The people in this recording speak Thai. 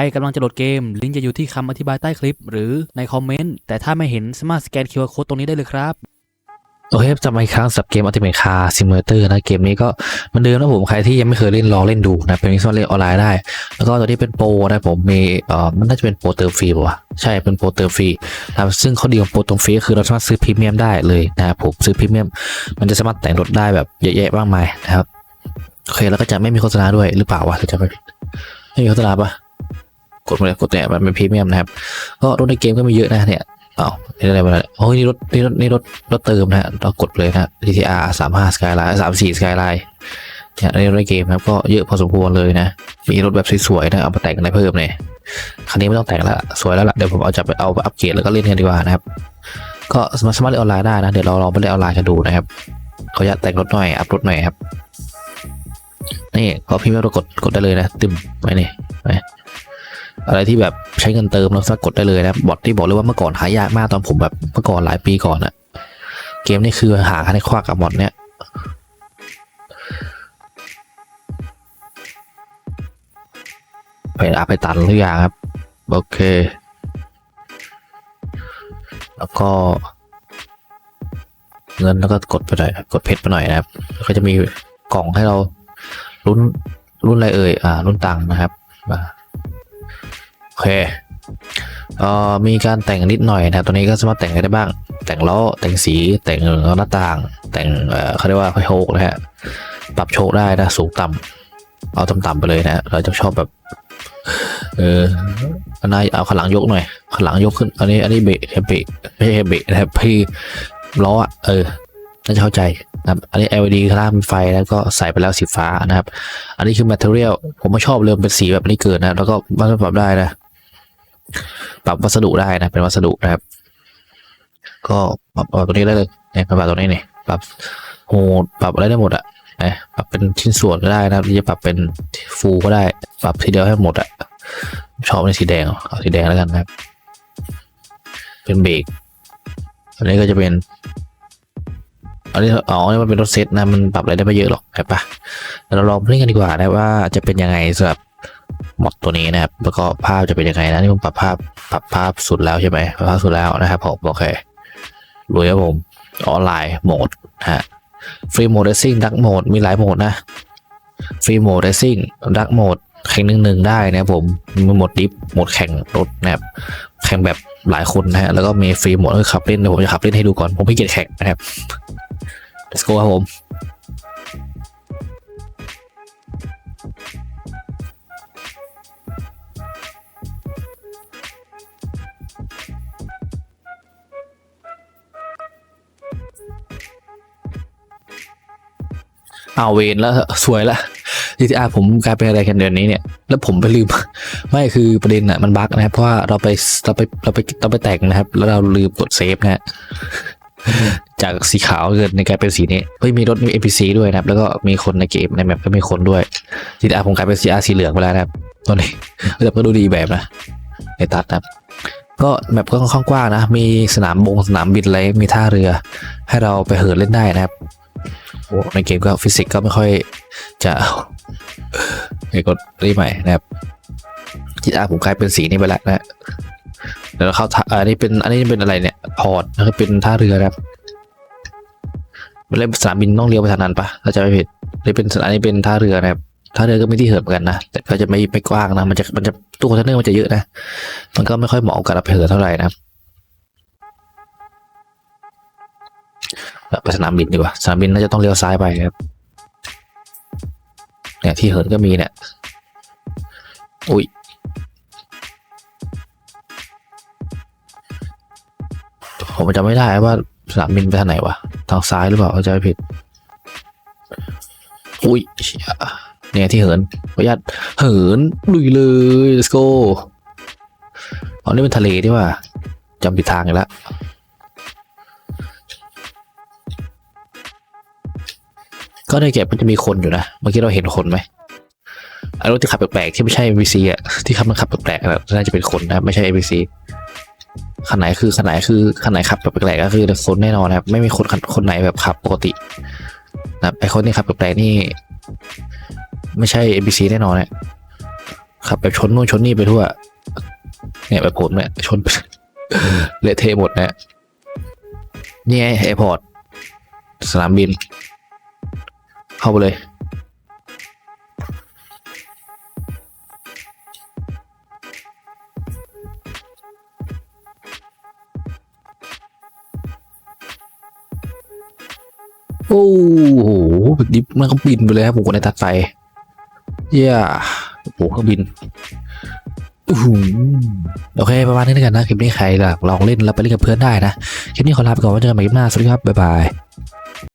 รกำลังจะโหลดเกม ลิงก์จะอยู่ที่คำอธิบายใต้คลิป หรือในคอมเมนต์ แต่ถ้าไม่เห็นสามารถสแกน QR Code ตรงนี้ได้เลยครับ โอเคจำมาอีกครั้งสำหรับเกม Ultimate Car Simulator นะ เกมนี้ก็มันเดิมนะผม ใครที่ยังไม่เคยเล่นลองเล่นดูนะ เป็นมิสซอลเล่นออนไลน์ได้ แล้วก็ตัวนี้เป็นโปรนะผมมีเอ่อมันน่าจะเป็นโปรเติมฟรีป่ะใช่เป็นโปรเติมฟรีนะซึ่งข้อดีของโปรเติมฟรีก็คือเราสามารถซื้อพรีเมียมได้เลยนะครับผมซื้อพรีเมียมมันจะสามารถแต่งรถได้แบบเยอะแยะมากมายนะครับโอเคแล้วก็จะไม่มีโฆษณาด้วยหรือเปล่าวะจะไม่ไม่มีโฆษณาปะ กดมาเลยกดเนี่ยมันเป็นพรีเมียมนะครับก็รถในเกมก็มีเยอะนะเนี่ยอ้าวนี่อะไรมาเนี่ยโอ้ยนี่รถนี่รถนี่รถรถเติมนะฮะเรากดเลยนะ GTR 35 Skyline 34 Skyline เนี่ยในรถในเกมนะครับก็เยอะพอสมควรเลยนะ มีรถแบบสวยๆนะเอามาแต่งอะไรเพิ่มเนี่ยคันนี้ไม่ต้องแต่งแล้วล่ะสวยแล้วล่ะเดี๋ยวผมเอาจะไปเอาอัปเกรดแล้วก็เล่นกันดีกว่านะครับ ก็สามารถสมารถเล่นออนไลน์ได้นะเดี๋ยวเราลองไปเล่นออนไลน์กันดูนะครับเขออนุญาตแต่งรถหน่อยอัพรถหน่อยครับนี่พอพิมพ์แล้วเรากดกดได้เลยนะตึมไว้นี่ไป อะไรที่แบบใช้เงินเติมเราสามารถกดได้เลยนะบอทที่บอกเลยว่าเมื่อก่อนหายากมากตอนผมแบบเมื่อก่อนหลายปีก่อนอะเกมนี่คือหาคันให้ควักกับบอทเนี้ยไปอัพไปตัดทุกอย่างครับ โอเค แล้วก็ เงินแล้วก็กดไปหน่อยกดเพชรไปหน่อยนะครับก็จะมีกล่องให้เรารุ่นรุ่นอะไรเอ่ย อ่า รุ่นตังนะครับอ่า โอเคเอ่อมีการแต่งนิดหน่อยนะครับตัวนี้ก็สามารถแต่งได้บ้าง แต่งล้อแต่งสีแต่งหน้าต่าง แต่งเอ่อเขาเรียกว่าโชคนะฮะปรับโชคได้นะสูงต่ำเอาต่ำๆไปเลยนะเราจะชอบแบบเอออันนี้เอาขางหลังยกหน่อยขางหลังยกขึ้น อันนี้อันนี้เบรกเบรกไม่ใช่เบรกนะครับพี่ล้ออะเออ น่าจะเข้าใจนะครับอันนี้ LED ข้างล่างเป็นไฟแล้วก็ใส่ไปแล้วสีฟ้านะครับ อันนี้คือ material ผมไม่ชอบเลยมันเป็นสีแบบนี้เกินนะ แล้วก็มันปรับได้นะ ปรับวัสดุได้นะ เป็นวัสดุนะครับ ก็ปรับตัวนี้ได้เลยเนี่ยปรับตัวนี้นี่ปรับโหดปรับอะไรได้หมดอะนะปรับเป็นชิ้นส่วนก็ได้นะครับจะปรับเป็นฟูก็ได้ ปรับทีเดียวให้หมดอะชอบในสีแดงเอาสีแดงแล้วกันนะครับ เป็นเบรกอันนี้ก็จะเป็น อันนี้อ๋อนนี้มันเป็นรถเซตนะ มันปรับอะไรได้ไม่เยอะหรอกใช่ปะเดี๋ยวเราลองเล่นกันดีกว่านะว่าจะเป็นยังไงสำหรับมอดตัวนี้นะครับ แล้วก็ภาพจะเป็นยังไงนะนี่ผมปรับภาพปรับภาพสุดแล้วใช่ไหมปรับภาพสุดแล้วนะครับผมโอเคลุยครับผมออนไลน์โหมดฮะฟรีโหมดเรซิ่งดักโหมดมีหลายโหมดนะฟรีโหมดเรซิ่งดักโหมดแข่งหนึ่งหนึ่งได้นะครับผมมีโหมดดิฟโหมดแข่งรถนะครับแข่งแบบหลายคนนะฮะแล้วก็มีฟรีโหมดก็คือขับเล่นเดี๋ยวผมจะขับเล่นให้ดูก่อนผมไม่เกียจแข่งนะครับ let's go ครับผมเอาเวนแล้วสวยละ GTR ผมกลายเป็นอะไรกันเดือนนี้เนี่ย แล้วผมไปลืม ไม่คือประเด็นอะมันบั๊กนะครับ เพราะว่าเราไปเราไปเราไปเราไปแต่งนะครับ แล้วเราลืมกดเซฟนะฮะ จากสีขาวเกิดในกลายเป็นสีนี้เฮ้ยมีรถมี NPC ด้วยนะครับ แล้วก็มีคนในเกมในแมปก็มีคนด้วย GTR ผมกลายเป็น GTR สีเหลืองไปแล้วนะครับตอนนี้แต่ก็ดูดีแบบนะในตัดนะครับ ก็แมปก็ค่อนข้างกว้างนะ มีสนามบงสนามบินอะไรมีท่าเรือ ให้เราไปเหินเล่นได้นะครับโอ้ในเกมก็ฟิสิกส์ก็ไม่ค่อยจะเดี๋ยวกดรีบใหม่นะครับที่อาผมกลายเป็นสีนี้ไปแล้วนะ เดี๋ยวเข้าท่าอันนี้เป็นอันนี้เป็นอะไรเนี่ยพอร์ตแล้วก็เป็นท่าเรือนะครับมันเล่นสนามบินต้องเลี้ยวไปทางนั้นปะถ้าจะไม่ผิดนี่เป็นอันนี้เป็นท่าเรือนะครับท่าเรือก็ไม่ที่เหินเหมือนกันนะแต่ก็จะไม่ไม่กว้างนะมันจะมันจะตู้คอนเทนเนอร์มันจะเยอะนะมันก็ไม่ค่อยเหมาะกับเราไปเหินเท่าไหร่นะไปสนามบินดีกว่าสนามบินน่าจะต้องเลี้ยวซ้ายไปครับเนี่ยที่เหินก็มีเนี่ยอุ้ย ผมจำไม่ได้ว่าสนามบินไปทางไหนวะ ทางซ้ายหรือเปล่าเข้าใจไม่ผิด อุ้ยเชียเนี่ยที่เหินขออนุญาตเหินลุยเลย let's go อ๋อนี่เป็นทะเลที่ว่าจำผิดทางอีกแล้วก็ในเก็บมันจะมีคนอยู่นะ เมื่อกี้เราเห็นคนไหมอ้รถที่ขับแปลกๆที่ไม่ใช่ NPC อะที่ขับมันขับแปลกๆน่าจะเป็นคนนะไม่ใช่ NPC คันไหนคือคันไหนคือคันไหนขับแบบแปลกๆก็คือคนแน่นอนนะครับ ไม่มีคนคนไหนแบบขับปกตินะไอคนที่ขับแปลกๆนี่ ไม่ใช่ NPC แน่นอนนี่ยขับแบบชนนู่นชนนี่ไปทั่ว เนี่ยแบบผมเนี่ยชนเละเทะหมดนะนี่ไงแอร์พอร์ตสนามบิน เข้าไปเลย โอ้โหดิบมันก็บินไปเลยครับผมก็ในตัดไฟเย้โอ้โหเครื่องบินอื้อหือโอเค ประมาณนี้แล้วกันนะ คลิปนี้ใครอยากลองเล่นแล้วไปเล่นกับเพื่อนได้นะ คลิปนี้ขอลาไปก่อนไว้เจอกันใหม่คลิปหน้า สวัสดีครับ บ๊ายบาย